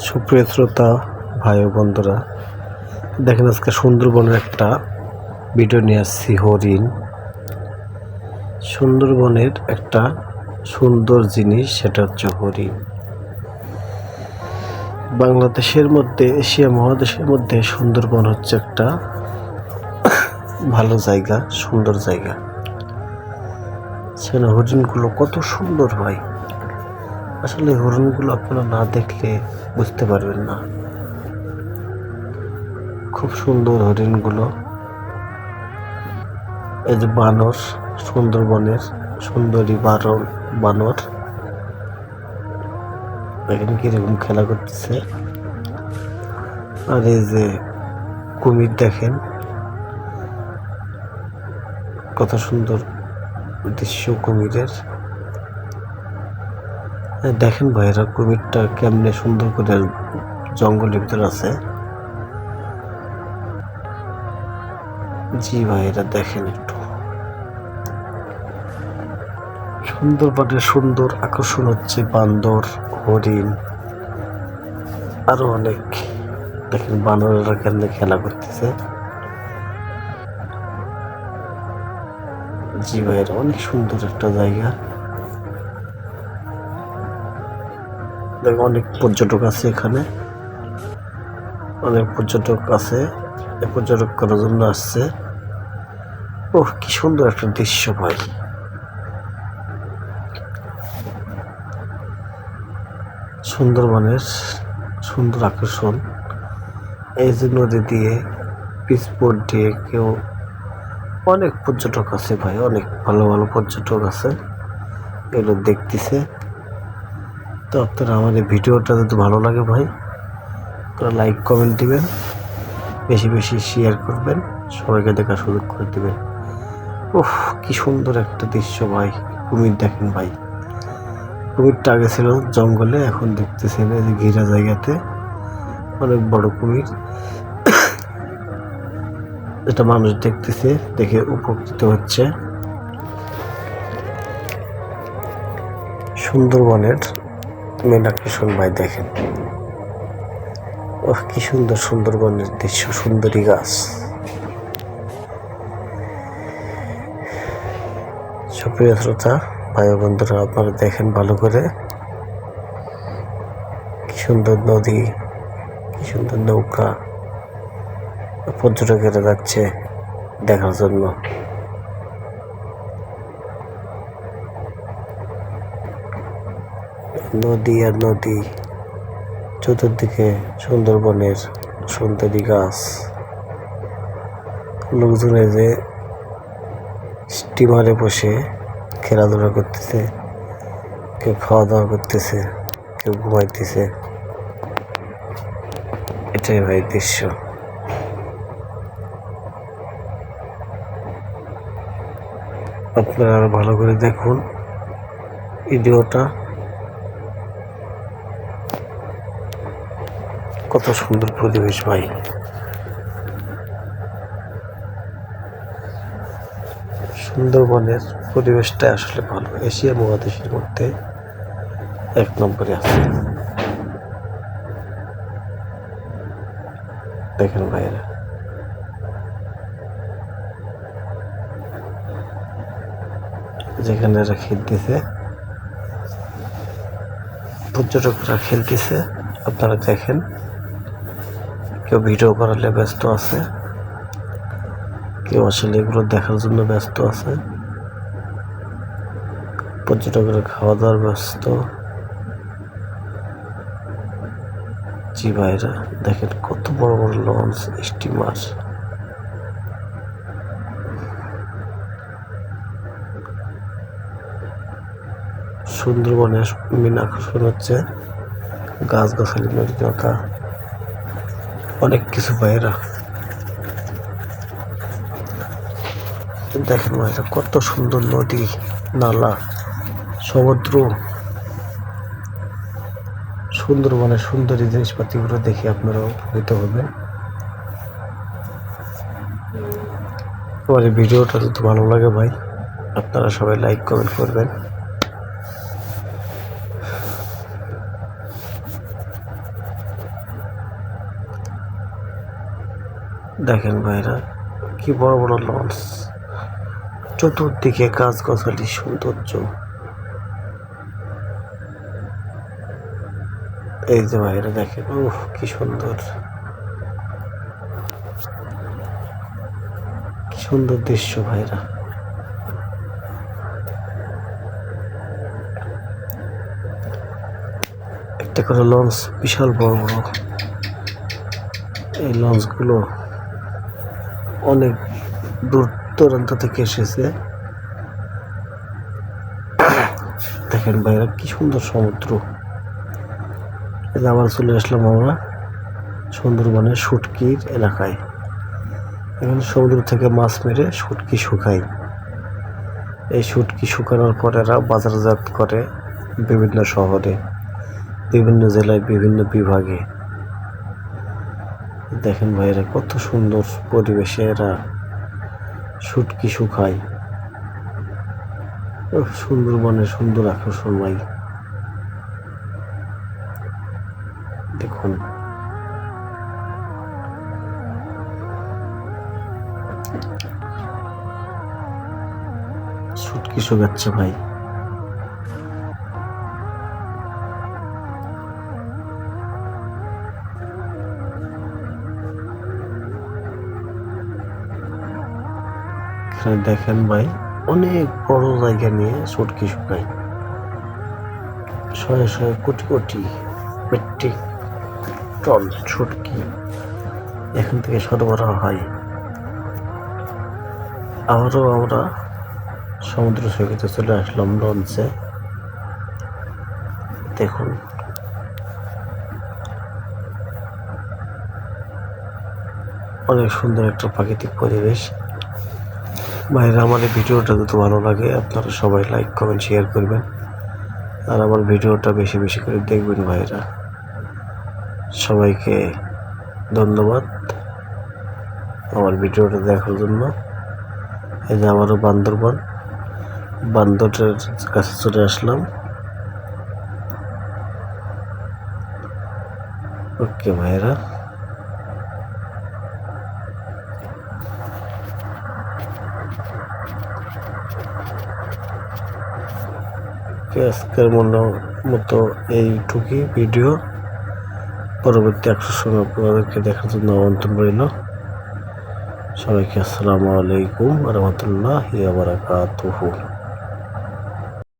সুপ্রিয় শ্রোতা, ভাই বন্ধুরা, দেখেন আজকে সুন্দরবনের একটা ভিডিও নিয়ে আসছি হরিণ। সুন্দরবনের একটা সুন্দর জিনিস, সেটা হচ্ছে হরিণ। বাংলাদেশের মধ্যে, এশিয়া মহাদেশের মধ্যে সুন্দরবন হচ্ছে একটা ভালো জায়গা, সুন্দর জায়গা। সেখানে হরিণগুলো কত সুন্দর হয়। আসলে হরিণগুলো আপনারা না দেখলে বুঝতে পারবেন না। খুব সুন্দর হরিণগুলো এই যে বানর, সুন্দরবনের সুন্দরী বারণ বানর। দেখেন কীরকম খেলা করতেছে। আর এই যে কুমির দেখেন। কত সুন্দর দৃশ্য কুমিরের। দেখেন ভাইরা কুমিরটা কেমনে সুন্দর করে জঙ্গলের ভিতর আছে। জি ভাইরা দেখেন একটু। সুন্দরবনের সুন্দর আকর্ষণ হচ্ছে বান্দর, হরিণ, আরও অনেক। দেখেন বানরেরা কেমনে খেলা করতেছে। জি ভাইরা অনেক সুন্দর একটা জায়গা। অনেক পর্যটক আছে এখানে। অনেক পর্যটক আছে। পর্যটক করার জন্য আসছে। ও কি সুন্দর একটা দৃশ্য ভাই। সুন্দরবনের সুন্দর আকর্ষণ। এই যে নদী দিয়ে পিসপোর্ট দিয়ে কেউ অনেক পর্যটক আছে ভাই, অনেক ভালো ভালো পর্যটক আছে। এগুলো দেখতেছে। তো আপনারা আমার এই ভিডিওটা যদি ভালো লাগে ভাই, আপনারা লাইক কমেন্ট দিবেন, বেশি বেশি শেয়ার করবেন, সবাইকে দেখার সুযোগ করে দেবেন। উফ, কি সুন্দর একটা দৃশ্য ভাই, কুমির দেখেন ভাই। কুমিরটা আগে ছিল জঙ্গলে, এখন দেখতেছেন এই যে ঘিরা জায়গাতে, অনেক বড় কুমির। এটা মানুষ দেখতেছে, দেখে উপকৃত হচ্ছে। সুন্দরবনের মেন আকর্ষণ ভাই, দেখেন। ও কি সুন্দর সুন্দরবনের দৃশ্য, সুন্দরী গাছ। সুপ্রিয় শ্রোতা, ভাই বন্ধুরা, আপনারা দেখেন ভালো করে। কি সুন্দর নদী, কি সুন্দর নৌকা, পর্যটকেরা যাচ্ছে দেখার জন্য। নদী আর নদী, চতুর্দিকে সুন্দরবনের সুন্দরী গাছ। লোকজনে যে স্টিমারে বসে খেলাধুলা করতেছে, কেউ খাওয়া দাওয়া করতেছে, কেউ ঘুমাইতেছে, এটাই ভাই দৃশ্য। আপনারা ভালো করে দেখুন ভিডিওটা। কত সুন্দর পরিবেশ ভাই। সুন্দরবনের পরিবেশটা আসলে ভালো। এশিয়া মহাদেশের মধ্যে এক নম্বরে আছে। দেখেন ভাইরা যেখানে এরা খেলতেছে, পর্যটকরা খেলতেছে, আপনারা দেখেন। কেউ ভিডিও করালে ব্যস্ত আছে? কেউ আসলে এগুলো দেখার জন্য ব্যস্ত আছে? পর্যটকরা খাওয়া দাওয়ার ব্যস্ত? জি ভাইরা, দেখেন কত বড় বড় লঞ্চ, স্টিমার। সুন্দরবনের মেন আকর্ষণ হচ্ছে গাছগাছালি নদী নৌকা অনেক কিছু বাইরা দেখেন ভাইরা কত সুন্দর নদী, নালা, সমুদ্র। সুন্দরবনের সুন্দরী জিনিসপাতিগুলো দেখে আপনারা উপকৃত হবেন। আমার ভিডিওটা যদি ভালো লাগে ভাই, আপনারা সবাই লাইক কমেন্ট করবেন। দেখেন ভাইরা, কি বড় বড় লঞ্চ চতুর্দিকে গাছ গাছালি সৌন্দর্য। এই যে ভাইরা দেখেন, উফ, কি সুন্দর। কি সুন্দর দৃশ্য ভাইরা। একটা করে লঞ্চ বিশাল বড় বড়। এই লঞ্চগুলো অনেক দূর দূরান্ত থেকে এসেছে। দেখেন ভাইরা, কি সুন্দর সমুদ্র। আবার চলে আসলাম আমরা সুন্দরবনের শুটকির এলাকায়। এখানে সমুদ্র থেকে মাছ মেরে শুটকি শুকাই। এই শুটকি শুকানোর পর এরা বাজারজাত করে বিভিন্ন শহরে, বিভিন্ন জেলায়, বিভিন্ন বিভাগে। দেখেন ভাইরা কত সুন্দর পরিবেশে এরা শুটকি শুকায়। সুন্দরবনের সুন্দর আকর্ষণ ভাই। দেখুন। শুটকি শুকাচ্ছে ভাই। এখানে দেখেন ভাই, অনেক বড় জায়গা নিয়ে সুটকি শুকায়। শয়ে শয়ে কোটি কোটি মেট্রিক টন সুটকি এখান থেকে সরবরাহ হয়। আবারও আমরা সমুদ্র সৈকতে চলে আসলাম লঞ্চে। দেখুন। অনেক সুন্দর একটা প্রাকৃতিক পরিবেশ। ভাইরা, আমার এই ভিডিওটা যদি ভালো লাগে, আপনারা সবাই লাইক কমেন্ট শেয়ার করবেন। আর আমার ভিডিওটা বেশি বেশি করে দেখবেন ভাইরা। সবাইকে ধন্যবাদ আমার ভিডিওটা দেখার জন্য। এই যে আমারও বান্দরবান বান্দরের কাছে চলে আসলাম। ওকে ভাইরা। আজকের মনে মতো এইটুকুই ভিডিও পরবর্তী একশো সময় আপনাদেরকে দেখার জন্য আমন্ত্রণ রইল। সবাইকে আসসালামু আলাইকুম রহমতুল্লাহ বারাকাতুহু।